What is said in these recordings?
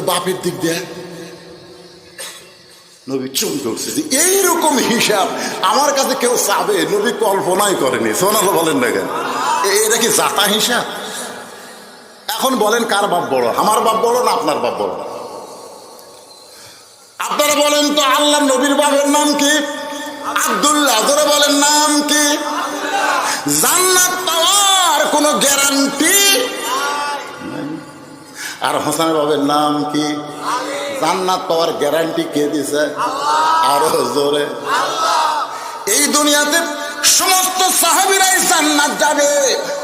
তো বাপের দিক দিয়ে। নবী চমকে উঠছে যে, এইরকম হিসাব আমার কাছে কেউ চাবে? নবী কল্পনাই করেনি। সোনালো বলেন না কেন? এটা কি জাতা হিসাব? এখন বলেন, কার বাপ বড়? আমার বাপ বড় না আপনার বাপ বড়? আপনারা বলেন তো, আল্লাহ নবীর বাপের নাম কি? আব্দুল্লাহ ধরে বলেন, নাম কি? জান্নাত পাওয়ার কোনো গ্যারান্টি আর হোসেন বাবের নাম কি? জান্নাত পাওয়ার গ্যারান্টি কে দিছে? আরও জোরে। এই দুনিয়াতে সমস্ত সাহাবিরাই জান্নাত যাবে।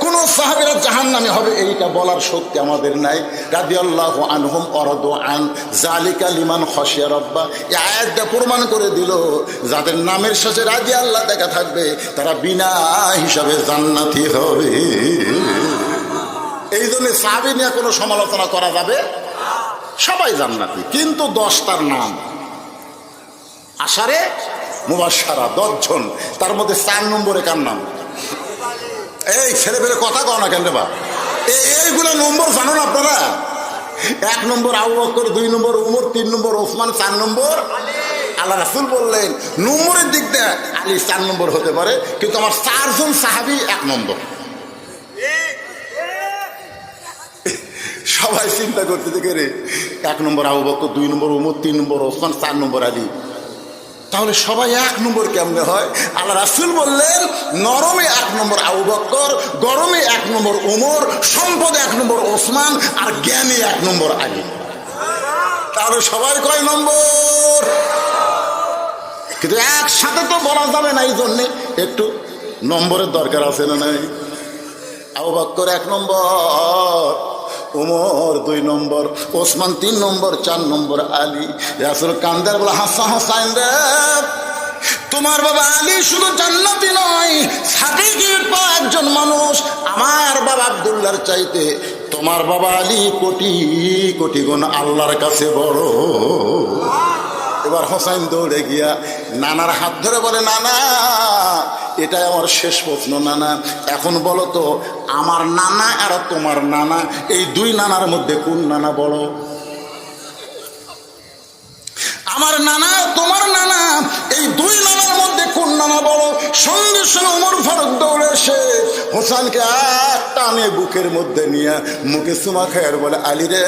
কোন সাহাবিরা জাহান নামে হবে, এইটা বলার শক্তি আমাদের নাই। রাদিয়াল্লাহু আনহুম অরদু আন জালিকা লিমান খসিয়া রব্বা। এই আয়াতটা প্রমাণ করে দিল, যাদের নামের শেষে রাজি আল্লাহ দেখা থাকবে, তারা বিনা হিসাবে জান্নাতি হবে। এই জন্য সাহাবি নিয়ে কোনো সমালোচনা করা যাবে? সবাই জান্নাতি, কিন্তু দশটার নাম। আষাঢ়ে মুবাসারা দশজন তার মধ্যে চার নম্বরে কার নাম? এই ছেলে পেলে কথা কও না কেন বা? এই- এইগুলো নম্বর জানো না আপনারা? এক নম্বর আবু বকর, দুই নম্বর উমর, তিন নম্বর ওসমান, চার নম্বর আল্লাহ রাসুল বললেন, নম্বরের দিক দিয়ে আলী চার নম্বর হতে পারে, কিন্তু আমার চারজন সাহাবি এক নম্বর। সবাই চিন্তা করতে দেখে রে, এক নম্বর আবু বকর, দুই নম্বর উমর তিন নম্বর ওসমান, চার নম্বর আলী। তাহলে সবাই এক নম্বর কেমনে হয়? আল্লাহ রাসুল বললেন, নরমে এক নম্বর আবু বক্কর গরমে এক নম্বর উমর সম্পদে এক নম্বর ওসমান, আর জ্ঞানে এক নম্বর আলী। তাহলে সবাই কয় নম্বর? কিন্তু একসাথে তো বলা যাবে না এই জন্যে। একটু নম্বরের দরকার আছে না নাই? আবু বক্কর এক নম্বর। উমর দুই নম্বর, ওসমান তিন নম্বর, চার নম্বর আলী। রাসুল কান্দার বলে, হাসা রে, তোমার বাবা আলী শুধু জান্নাতি নয়, সাদিকের পা একজন মানুষ। আমার বাবা আবদুল্লার চাইতে তোমার বাবা আলী কোটি কোটি গুণ আল্লাহর কাছে বড়। এবার হোসাইন দৌড়ে গিয়া নানার হাত ধরে বলে, নানা, এটাই আমার শেষ প্রশ্ন, নানা। এখন বলো তো, আমার নানা আর তোমার নানা, এই দুই নানার মধ্যে কোন নানা বলো? আমার নানা তোমার নানা, এই দুই নানার মধ্যে কোন নানা বলো? সঙ্গে সঙ্গে উমর ফারুক দৌড়ে এসে হোসানকে একটা আমি বুকের মধ্যে নিয়ে মুখে সুমা খায়ার বলে, আলী রে,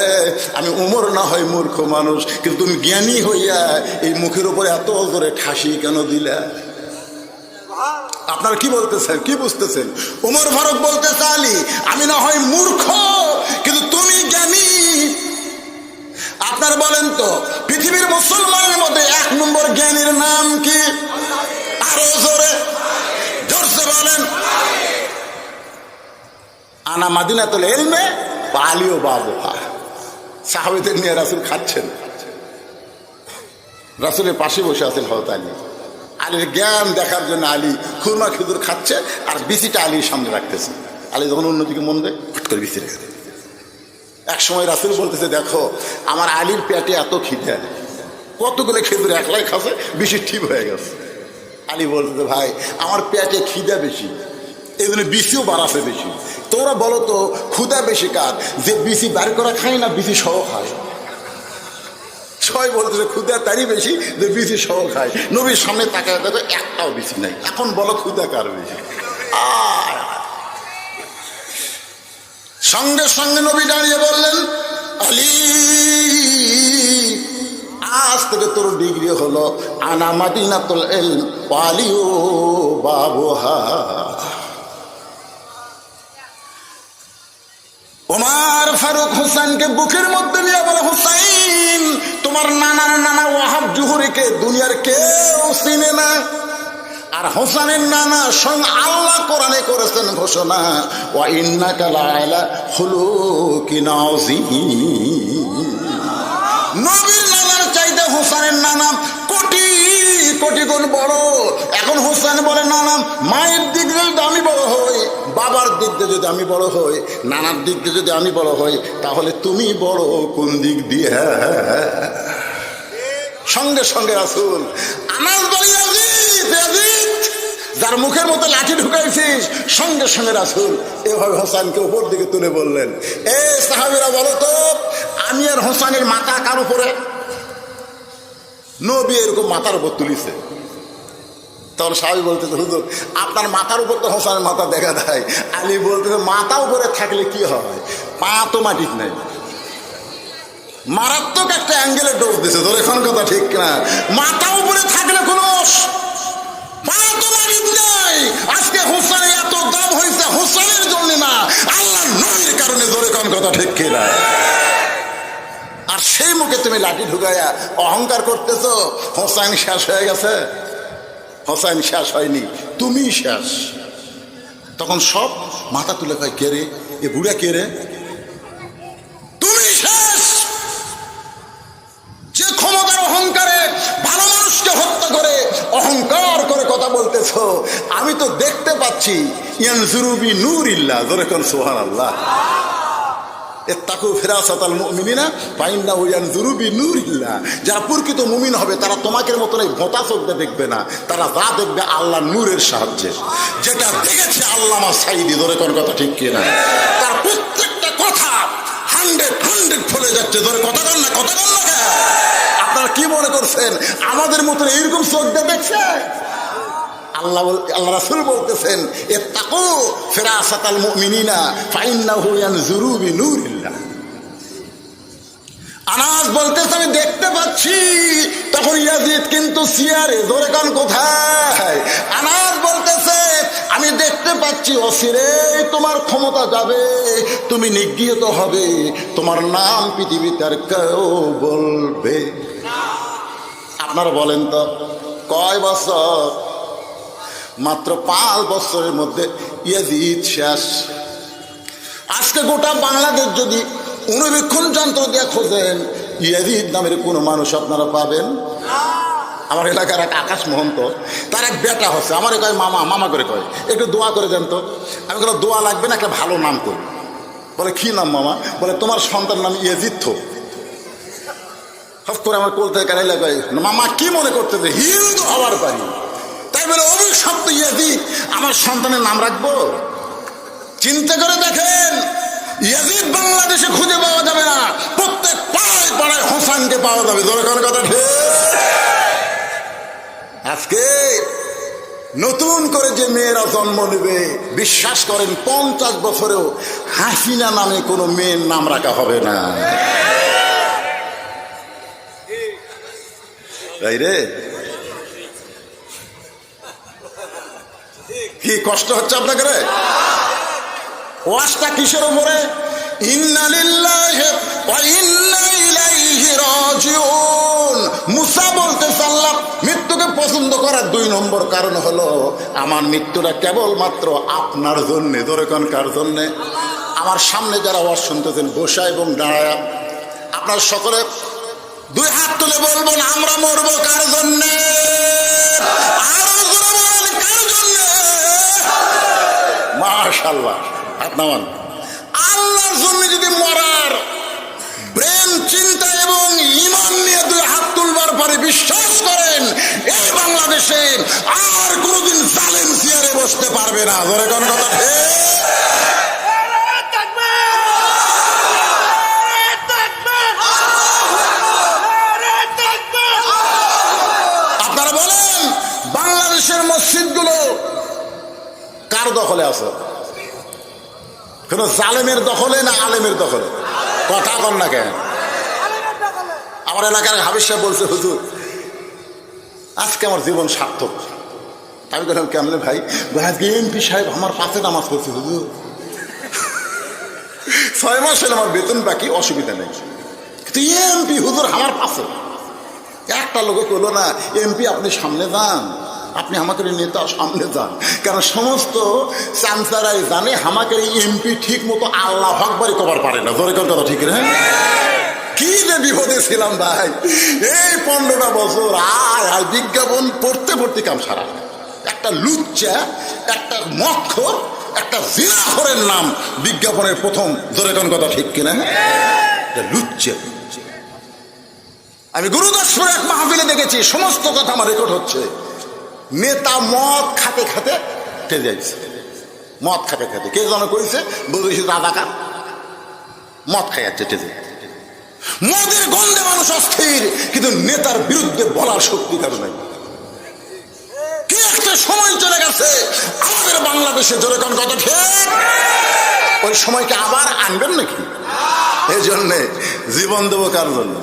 আমি উমর না হয় মূর্খ মানুষ, কিন্তু তুমি জ্ঞানী হইয়া এই মুখের উপরে এত জোরে ঠাসি কেন দিলা? আপনারা কি বলতেছেন? কি বুঝতেছেন? উমর ফারুক বলতে চালি আমি না হয় মূর্খ, কিন্তু তুমি জ্ঞানী। আপনার বলেন তো, পৃথিবীর মুসলমানের মধ্যে এক নম্বর জ্ঞানীর নাম কি? আনা মাদিনাতুল এলমে পালিও বাবুহা। সাহাবিদের নিয়ে রাসুল খাচ্ছেন। রাসুলের পাশে বসে আছেন হয়তো আলী। আলীর জ্ঞান দেখার জন্য আলী খুরমা খেজুর খাচ্ছে আর বিসিটা আলীর সামনে রাখতেছে। আলী যখন অন্যদিকে মন দেয় ফট করে বিসি রেখে এক সময় রাসুল বলতেছে, দেখো, আমার আলীর পেটে এত খিদে, কতগুলো খেজুর একলাই খাসে বেশি ঠিক হয়ে গেছে। আলী বলতেছে, ভাই, আমার পেটে খিদে বেশি এই জন্য বিসিও বাড়াছে বেশি। তোরা বলো তো ক্ষুদা বেশি কার? যে বিসি বার করা খায় না, বিসি সহ খায়। সবাই বলতেছে ক্ষুদা তারই বেশি যে বিসি সহ খায়। নবীর সামনে তাকায় দেখো, একটাও বেশি নাই। এখন বলো ক্ষুদা কার বেশি? সঙ্গে সঙ্গে নবী দাঁড়িয়ে বললেন, আলী, আজ থেকে তোর ডিগ্রি হলো আনা মাদিনাতুল এল পালিও বাবুহা ওমার ফারুক হোসেনকে বুকের মধ্যে নিয়ে বলে, হুসাইন, তোমার নানার নানা ওয়াহাব জুহুরিকে দুনিয়ার কেউ চিনে না। আর হোসেনের নানা সং আল্লাহ কোরআনে করেছেন ঘোষণা, ওয়া ইন্নাকা লাআলা খুলুকিন আযীম। নবীর নানার চাইতে হোসেনের নানা কোটি গুণ বড়। এখন হোসেন বলে নানা মায়ের দিক দিয়ে যদি আমি বড় হই বাবার দিক দিয়ে যদি আমি বড় হই নানার দিক দিয়ে যদি আমি বড় হই তাহলে তুমি বড় কোন দিক দিয়ে? সঙ্গে সঙ্গে বলি ইয়াজিদ, ইয়াজিদ, যার মুখের মতো লাঠি ঢুকাইছিস। সঙ্গে সঙ্গে রাসুল এভাবে হোসেনকে উপর দিকে তুলে বললেন এ সাহাবিরা বলো তো আমি আর হোসানের মাথা কার উপরে? নবী এরকম মাথার উপর তুলিছে। তখন সাহেব বলতেছে, হুজুর, আপনার মাথার উপর তো হোসানের মাথা দেখা দেয় আলী বলতেছে, মাথা উপরে থাকলে কি হয় পা তো মাটির নাই। মারাত্মক একটা অ্যাঙ্গেলে ডোজ দিছে তোর এখন কথা ঠিক না মাথা উপরে থাকলে কোনো আজকে হোসানের এত দাম হয়েছে হোসানের জন্য না আল্লাহ নবীর কারণে ধরে কোন কথা ঠিক কিনা? মুখে তুমি লাঠি ঢুকাইয়া অহংকার করতেছো? হোসাইন শেষ হয়ে গেছে। হোসাইন শেষ হয়নি, তুমি শেষ। তখন সব মাথা তুলে কয়, কে রে? এ বুড়া কে রে? তুমি শেষ! যে ক্ষমতার অহংকারে ভালো মানুষকে হত্যা করে অহংকার করে কথা বলতেছ, আমি তো দেখতে পাচ্ছি ইয়ান জুরুবি নূর ইল্লা ধরে কোন সোহান আল্লাহ তাকু ফেরাসাতাল মুমিনিনা ফাইন্না ওয়ান জুরুবি নূরিল্লাহ যারা প্রকৃত মুমিন হবে, তারা তোমাকে মতন এই ভোতা চোখটা দেখবে না, তারা যা দেখবে আল্লাহ নূরের সাহায্যে। যেটা দেখেছে আল্লাহ আমার সাইদি, ধরে কোন কথা ঠিক কিনা তার প্রত্যেকটা কথা হান্ড্রেড হান্ড্রেড ফলে যাচ্ছে। ধরে কথা বল না, কথা বল না আপনারা কি মনে করছেন? আমাদের মতন এইরকম চোখটা দেখছে? আল্লাহ আল্লাহ রাসূল বলতেছেন এ তাকো ফেরাসাতাল মুমিনিনা ফাইন্নাহু ইয়ানজুরু বিনূরিল্লাহ। আনাস বলতেছে, আমি দেখতে পাচ্ছি, তখন ইয়াজিদ কিন্তু সিয়ারে ধরে কান কোথায়? আনাস বলতেছে, আমি দেখতে পাচ্ছি, অসিরে, তোমার ক্ষমতা যাবে, তুমি নিগৃহীত হবে, তোমার নাম পৃথিবীতে আর কেউ বলবে আপনারা বলেন তো, কয় বছর? মাত্র পাঁচ বছরের মধ্যে ইয়াজিদ শেষ। আজকে গোটা বাংলাদেশ যদি অনুবীক্ষণ যন্ত্র দিয়ে খোঁজেন, ইয়াজিদ নামের কোনো মানুষ আপনারা পাবেন? আমার এলাকার এক আকাশ মহন্ত, তার এক বেটা হচ্ছে। আমার কয়, মামা মামা করে কয়, একটু দোয়া করে দেন তো। আমি কোনো দোয়া লাগবে না, একটা ভালো নাম করি বলে, কি নাম মামা? বলে, তোমার সন্তান নাম ইয়াজিদ থো। হস করে আমার কোল থেকে কয় মামা, কি মনে করতেছে? হিন্দু হওয়ার পারি তাই অভিশপ্ত ইয়াজিদ আমার সন্তানের নাম রাখব? চিন্তা করে দেখেন, ইয়াজিদ বাংলাদেশে খুঁজে পাওয়া যাবে না। প্রত্যেক পাড়ায় পাড়ায় হোসানকে পাওয়া যাবে। দরকার কথা আজকে নতুন করে যে মেয়েরা জন্ম নেবে, বিশ্বাস করেন, পঞ্চাশ বছরেও হাসিনা নামে কোনো মেয়ের নাম রাখা হবে না। তাই রে? কি কষ্ট হচ্ছে আপনাকে রে? ওয়াজটা কিসের উপরে? মৃত্যুকে পছন্দ করার দুই নম্বর কারণ হলো, আমার মৃত্যুটা কেবলমাত্র আপনার জন্য। ধরে কোন কার জন্যে? আমার সামনে যারা ওয়াজ শুনতেছেন, বসা এবং দাঁড়ায়, আপনার সকলে দুই হাত তুলে বলবেন, আমরা মরবো কার জন্যে জোরে বলেন, কার জন্যে মাশাল্লাহ আপনার আল্লাহর জন্য যদি মরার ব্রেন চিন্তা এবং ইমান নিয়ে দুই হাত তুলবার পরে বিশ্বাস করেন, এই বাংলাদেশে আর কোনোদিন জালেম চেয়ারে বসতে পারবে না। ধরে কোন কথা আপনারা বলেন, বাংলাদেশের মসজিদগুলো কার দখলে আছে? কোন জালেমের দখলে না আলেমের দখলে? কথা কন না কেন? আমার এলাকার হাবিজ সাহেব বলছে, হুজুর, আজকে আমার জীবন সার্থক। আমি বললাম, কেমনে ভাই? এমপি সাহেব আমার পাশে নামাজ পড়ছে, হুজুর। ছয় মাস হলে আমার বেতন বাকি, অসুবিধা নেই। কিন্তু এমপি, হুজুর, আমার পাশে। একটা লোকে কইলো, না, এমপি, আপনি সামনে যান। আপনি আমাকে নেতা সামনে যান। কারণ সমস্ত চান্সারাই জানে আমাকে এমপি ঠিক মতো আল্লাহ ভাগবারি কবার পারে না। ধরে কথা ঠিক কি যে বিপদে ছিলাম ভাই। এই পনেরোটা বছর আয় বিজ্ঞাপন পড়তে পড়তে কাম সারা। একটা লুচ্চা, একটা মক্ষর একটা নাম বিজ্ঞাপনের প্রথম কোন কথা ঠিক কিনা লুচ্চা। আমি গুরুদাসপুরে এক মাহফিলে দেখেছি, সমস্ত কথা আমার রেকর্ড হচ্ছে। নেতা মদ খাতে খাতে টেনে যাচ্ছে মদ খাতে খাতে। কে যেন করেছে বলেছে রাধাকার মদ খাই যাচ্ছে টেজে মোদের গন্ধে মানুষ অস্থির, কিন্তু নেতার বিরুদ্ধে বলার শক্তি কারও নাই। কি একটা সময় চলে গেছে, আমাদের বাংলাদেশে যেরকম কত ঠিক? ওই সময়কে আবার আনবেন নাকি? এই জন্যে জীবন দেবো কার জন্য?